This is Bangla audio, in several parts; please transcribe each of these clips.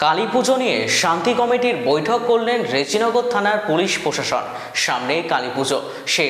কালী পুজো নিয়ে শান্তি কমিটির বৈঠক করলেন রেজিনগর থানার পুলিশ প্রশাসন। সামনে কালী পুজো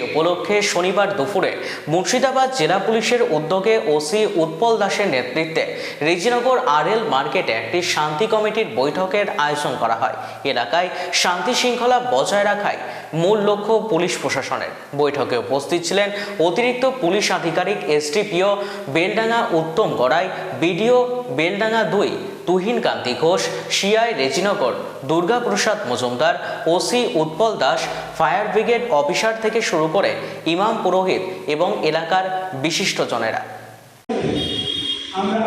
উপলক্ষে শনিবার দুপুরে মুর্শিদাবাদ জেলা পুলিশের উদ্যোগে ওসি উৎপল দাসের নেতৃত্বে রেজিনগর আরএল মার্কেটে একটি শান্তি কমিটির বৈঠকের আয়োজন করা হয়। এলাকায় শান্তি শৃঙ্খলা বজায় রাখাই মূল লক্ষ্য পুলিশ প্রশাসনের। বৈঠকে উপস্থিত ছিলেন অতিরিক্ত পুলিশ আধিকারিক এসডিপিও বেলডাঙ্গা উত্তম গড়াই, বিডিও বেলডাঙ্গা দুই Tuhin Kanti Ghosh CI Rejinagar Durgaprasad Majumdar OC Utpal Das fire brigade officer থেকে শুরু করে ইমাম পুরোহিত এবং এলাকার বিশিষ্টজনেরা আমরা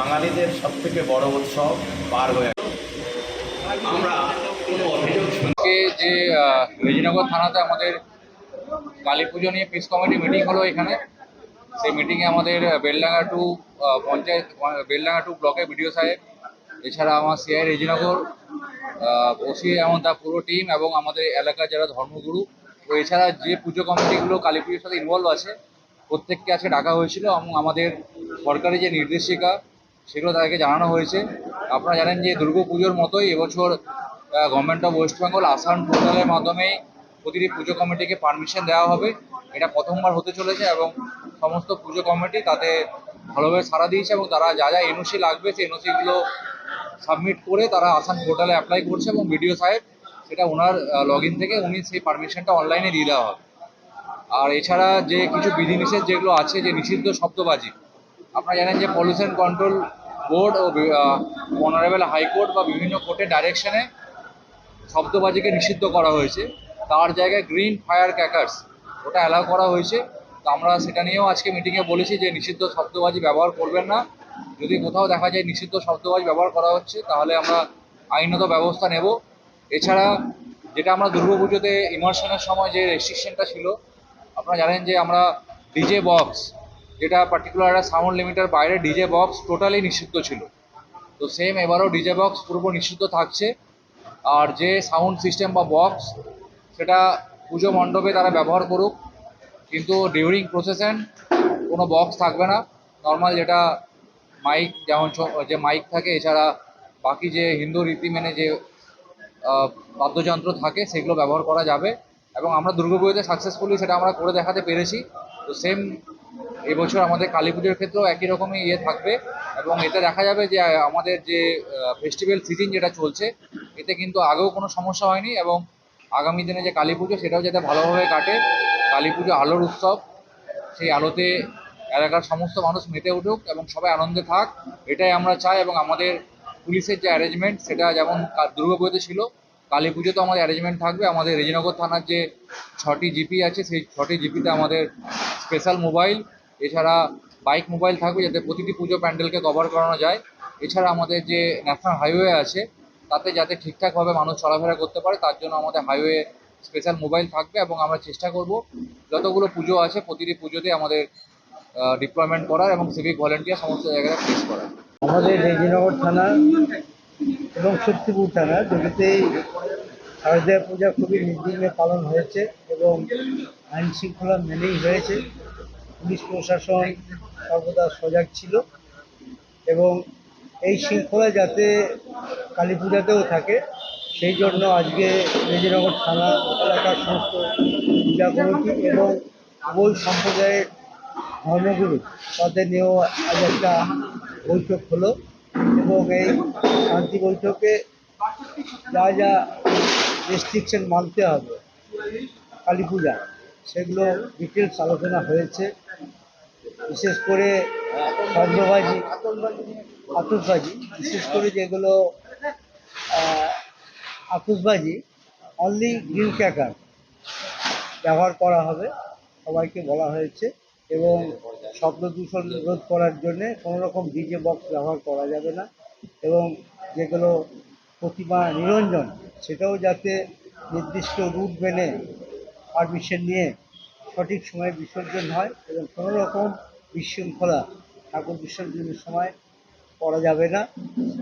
বাঙালিদের সব থেকে বড় উৎসব পার হয়ে আজকে যে রেজিনগর থানাতে আমাদের কালী পুজো নিয়ে পিস কমিটি মিটিং হলো এখানে। সেই মিটিংয়ে আমাদের বেলডাঙ্গা টু পঞ্চায়েত বেলডাঙ্গা টু ব্লকের বিডিও সাহেব, এছাড়া আমার সিআই রেজিনগর ওসি এমন তার পুরো টিম এবং আমাদের এলাকার যারা ধর্মগুরু, তো এছাড়া যে পুজো কমিটিগুলো কালী পুজোর সাথে ইনভলভ আছে, প্রত্যেককে আজকে ডাকা হয়েছিল এবং আমাদের সরকারি যে নির্দেশিকা, সেগুলো তাদেরকে জানানো হয়েছে। আপনারা জানেন যে দুর্গা পুজোর মতোই এবছর government of West Bengal Assam পোর্টালের মাধ্যমে প্রতিটি পুজো কমিটিকে পারমিশন দেওয়া হবে। এটা প্রথমবার হতে চলেছে এবং সমস্ত পুজো কমিটি তাতে ভালোভাবে সাড়া দিয়েছে এবং তারা যা যা এনওসি লাগবে সেই এনওসিগুলো সাবমিট করে তারা আসান পোর্টালে অ্যাপ্লাই করছে এবং বিডিও সাহেব সেটা ওনার লগ থেকে উনি সেই পারমিশনটা অনলাইনে দিয়ে দেওয়া হবে। আর এছাড়া যে কিছু বিধিনিষেধ যেগুলো আছে, যে নিষিদ্ধ শব্দবাজি, আপনারা জানেন যে পলিউশন কন্ট্রোল বোর্ড ও অনারেবল হাইকোর্ট বা বিভিন্ন কোর্টের ডাইরেকশনে শব্দবাজিকে নিষিদ্ধ করা হয়েছে। তার জায়গায় গ্রিন ফায়ার ক্যাকার্স ওটা অ্যালাউ করা হয়েছে। আমরা সেটা নিয়েও আজকে মিটিংয়ে বলেছি যে নিষিদ্ধ শব্দবাজি ব্যবহার করবেন না। যদি কোথাও দেখা যায় নিষিদ্ধ শব্দবাজি ব্যবহার করা হচ্ছে, তাহলে আমরা আইনত ব্যবস্থা নেব। এছাড়া যেটা আমরা দুর্গাপুজোতে ইমার্শনের সময় যে রেস্ট্রিকশনটা ছিল, আপনারা জানেন যে আমরা ডিজে বক্স যেটা পার্টিকুলার একটা সাউন্ড লিমিটের বাইরে ডিজে বক্স টোটালি নিষিদ্ধ ছিল। তো সেম এবারও ডিজে বক্স পুরো নিষিদ্ধ থাকছে। আর যে সাউন্ড সিস্টেম বা বক্স সেটা পুজো মণ্ডপে তারা ব্যবহার করুক। কিন্তু ডিউরিং প্রসেশন কোনো বক্স থাকবে না। নর্মাল যেটা মাইক যেমন যে মাইক থাকে, এছাড়া বাকি যে হিন্দু রীতি মেনে যে বাদ্যযন্ত্র থাকে, সেগুলো ব্যবহার করা যাবে। এবং আমরা দুর্গাপুজোতে সাকসেসফুলি সেটা আমরা করে দেখাতে পেরেছি। তো সেম এবছর আমাদের কালী পুজোর ক্ষেত্রেও একই রকমই ইয়ে থাকবে। এবং এতে দেখা যাবে যে, আমাদের যে ফেস্টিভ্যাল সিজন যেটা চলছে, এতে কিন্তু আগেও কোনো সমস্যা হয়নি। এবং আগামী দিনে যে কালী পুজো, সেটাও যাতে ভালোভাবে কাটে। কালী পুজো, আলোর উৎসব, সেই আলোতে এলাকার সমস্ত মানুষ মেতে উঠুক এবং সবাই আনন্দে থাক, এটাই আমরা চাই এবং আমাদের পুলিশের যে অ্যারেঞ্জমেন্ট সেটা যেমন দুর্গাপুজোতে ছিল, কালী পুজোতে আমাদের অ্যারেঞ্জমেন্ট থাকবে। আমাদের রেজিনগর থানার যে ছটি জিপি আছে, সেই ছটি জিপিতে আমাদের স্পেশাল মোবাইল এছাড়া বাইক মোবাইল থাকবে যাতে প্রতিটি পুজো প্যান্ডেলকে কভার করানো যায়। এছাড়া আমাদের যে ন্যাশনাল হাইওয়ে আছে, তাতে যাতে ঠিকঠাকভাবে মানুষ চলাফেরা করতে পারে, তার জন্য আমাদের হাইওয়ে স্পেশাল মোবাইল থাকবে এবং আমরা চেষ্টা করব যতগুলো পুজো আছে, প্রতিটি পুজোতে আমাদের ডিপ্লয়মেন্ট করার এবং সিভিক ভলেন্টিয়ার সমস্ত জায়গায় প্লেস করার। আমাদের রেজিনগর থানা এবং শক্তিপুর থানা দুটিতেই শারদীয় পূজা খুবই নির্বিঘ্নে পালন হয়েছে এবং আইন শৃঙ্খলা মেনেই হয়েছে। পুলিশ প্রশাসন সর্বদা সজাগ ছিল এবং এই শৃঙ্খলা যাতে কালী পূজাতেও থাকে সেই জন্য আজকে রেজিনগর থানা, এলাকার সমস্ত পূজা কমিটি এবং উভয় সম্প্রদায়ের ধর্মগুরু তাদের নিয়েও আজ একটা বৈঠক হলো এবং এই শান্তি বৈঠকে যা যা রেস্ট্রিকশন মানতে হবে, কালী পূজা, সেগুলো ডিটেলস আলোচনা হয়েছে। বিশেষ করে শব্দবাজি আতসবাজি বিশেষ করে যেগুলো আতসবাজি অনলি গ্রিন ক্যাকার ব্যবহার করা হবে, সবাইকে বলা হয়েছে, এবং শব্দ দূষণ রোধ করার জন্যে কোনো রকম ডিজে বক্স ব্যবহার করা যাবে না, এবং যেগুলো প্রতিমা নিরঞ্জন, সেটাও যাতে নির্দিষ্ট রুট মেনে পারমিশন নিয়ে সঠিক সময়ে বিসর্জন হয়, এবং কোনো রকম বিশৃঙ্খলা, ঠাকুর বিসর্জনের সময় করা যাবে না।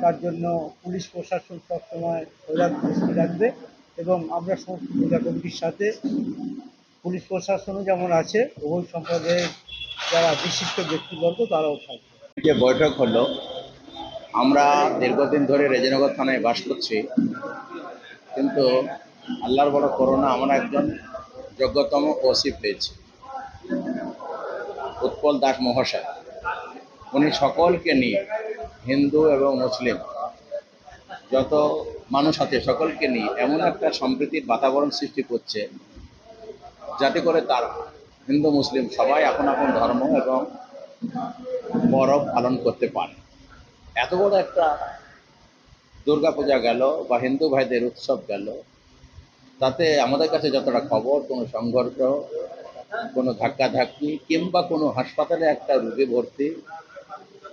তার জন্য পুলিশ প্রশাসন সবসময় সজাগ দৃষ্টি রাখবে এবং আমরা সমস্ত পূজা কমিটির সাথে পুলিশ প্রশাসনও যেমন আছে উভয় সম্প্রদায়ের যারা বিশিষ্ট ব্যক্তিবর্গ তারাও থাকবে। যে বৈঠক হলো, আমরা দীর্ঘদিন ধরে রেজিনগর থানায় বাস করছি, কিন্তু আল্লাহর বড় করোনা আমরা একজন যোগ্যতম ওসি পেয়েছি, উৎপল দাস মহাশয়। উনি সকলকে নিয়ে হিন্দু এবং মুসলিম। যত মানুষ আছে, সকলকে নিয়ে এমন একটা সম্প্রীতির বাতাবরণ সৃষ্টি করছে, যাতে করে তার হিন্দু, মুসলিম সবাই আপন আপন ধর্ম এবং পরব পালন করতে পারে। এত বড় একটা দুর্গাপূজা গেল বা হিন্দু ভাইদের উৎসব গেল, তাতে আমাদের কাছে যতটা খবর, কোনো সংঘর্ষ, কোনো ধাক্কাধাক্কি কিংবা কোনো হাসপাতালে একটা রোগী ভর্তি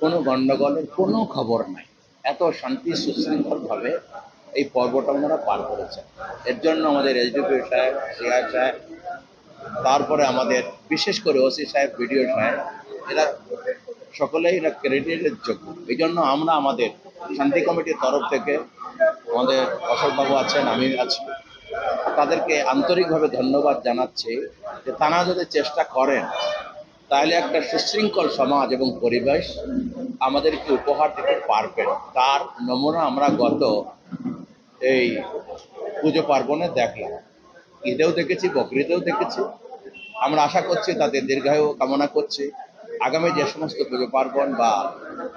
কোনো গণ্ডগোলের কোনো খবর নাই। এত শান্তি সুশৃঙ্খলভাবে এই পর্বটা ওনারা পার করেছেন। এর জন্য আমাদের এসডিপি সাহেব সিআই সাহেব, তারপরে আমাদের বিশেষ করে ওসি সাহেব বিডিও সাহেব, এরা সকলেই এরা ক্রেডিটের যোগ্য। এই জন্য আমরা আমাদের শান্তি কমিটির তরফ থেকে আমাদের অশোকবাবু আছেন আমি আছি। তাদেরকে আন্তরিকভাবে ধন্যবাদ জানাচ্ছি যে তারা যদি চেষ্টা করেন তাহলে একটা সুশৃঙ্খল সমাজ এবং পরিবেশ আমাদেরকে উপহার দিতে পারবেন তার নমুনা আমরা গত এই পুজো পার্বণে দেখলাম। ঈদেও দেখেছি, বকরিদেও দেখেছি। আমরা আশা করছি তাদের দীর্ঘায়ু কামনা করছি। আগামী যে সমস্ত পুজো পার্বণ বা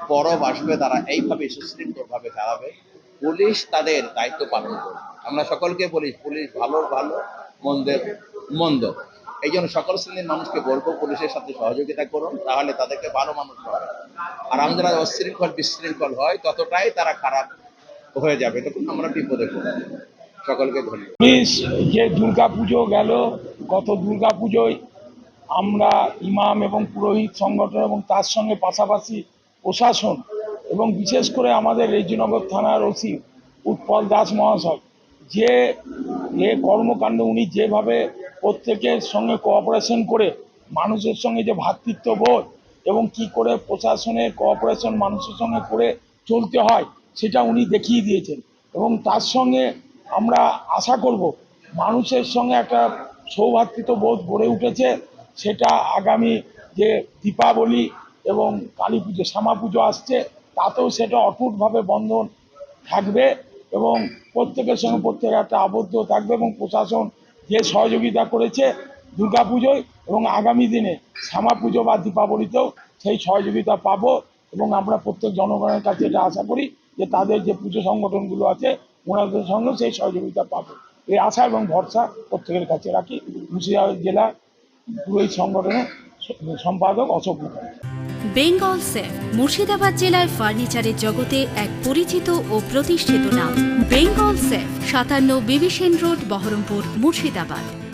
পরব আসবে, তারা এইভাবে সুশৃঙ্খলভাবে দাঁড়াবে। পুলিশ তাদের দায়িত্ব পালন করবে। আমরা সকলকে বলি, পুলিশ ভালোর ভালো, মন্দের, মন্দ। এই জন্য সকল শ্রেণির মানুষকে বলব পুলিশের সাথে সহযোগিতা করুন, তাহলে তাদেরকে ভালো মানুষ হবে আর আমরা অশৃঙ্খল, বিশৃঙ্খল হয়, ততটাই তারা খারাপ হয়ে যাবে। তখন আমরা বিপদে পড়ব সকলকে ধন্যবাদ। যে দুর্গা পুজো গেল, গত দুর্গা পুজোয় আমরা ইমাম এবং পুরোহিত সংগঠন এবং তার সঙ্গে পাশাপাশি প্রশাসন এবং বিশেষ করে আমাদের রেজিনগর থানার ওসি উৎপল দাস মহাশয়, যে যে কর্মকাণ্ড উনি যেভাবে প্রত্যেকের সঙ্গে কোঅপারেশন করে মানুষের সঙ্গে যে ভ্রাতৃত্ববোধ এবং কি করে প্রশাসনের কোঅপারেশন মানুষের সঙ্গে করে চলতে হয়, সেটা উনি দেখিয়ে দিয়েছেন। এবং তার সঙ্গে আমরা আশা করব মানুষের সঙ্গে একটা সৌভাতৃত্ব বোধ গড়ে উঠেছে, সেটা আগামী যে দীপাবলি এবং কালী পুজো, শ্যামা পুজো আসছে, তাতেও সেটা অটুটভাবে বন্ধন থাকবে এবং প্রত্যেকের সঙ্গে প্রত্যেকের একটা আবদ্ধ থাকবে এবং প্রশাসন যে সহযোগিতা করেছে দুর্গা পুজোয় এবং আগামী দিনে শ্যামা পুজো বা দীপাবলিতেও সেই সহযোগিতা পাব এবং আমরা প্রত্যেক জনগণের কাছে এটা আশা করি যে তাদের যে পুজো সংগঠনগুলো আছে, ওনাদের সঙ্গে সেই সহযোগিতা পাবো। এই আশা এবং ভরসা প্রত্যেকের কাছে রাখি। মুর্শিদাবাদ জেলা এই সংগঠনের সম্পাদক অশোক বেঙ্গল সেফ মুর্শিদাবাদ জেলার ফার্নিচারের জগতে এক পরিচিত ও প্রতিষ্ঠিত নাম। বেঙ্গল সেফ সাতান্ন বিবিসেন রোড, বহরমপুর, মুর্শিদাবাদ।